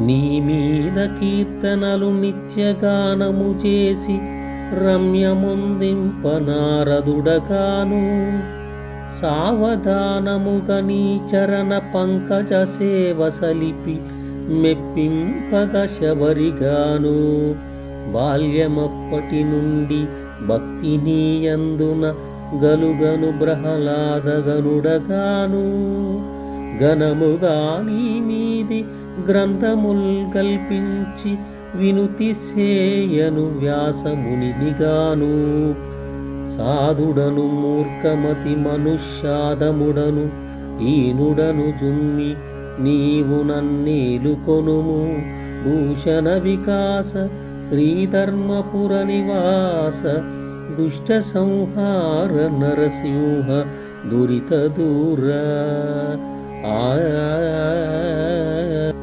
నీ మీద కీర్తనలు నిత్యగానము చేసి రమ్యముందింపనారదుడగాను సావధానముగా నీ చరణ పంకజ సేవ సలిపి మెప్పింపగ శబరిగాను. బాల్యమప్పటి నుండి భక్తి నీయందున గలుగను బ్రహ్లాదగనుడగాను ఘనముగా నీ మీది గ్రంథముల్ కల్పించి వినుతి సేయను వ్యాసమునిదిగాను. సాధుడను మూర్ఖమతి మనుష్యాదముడను ఈనుడను జుమ్మి నీవు నన్నీలు కొనుము. భూషణ వికాస శ్రీధర్మపుర నివాస దుష్ట సంహార నరసింహ దురిత దూర. Oh, yeah.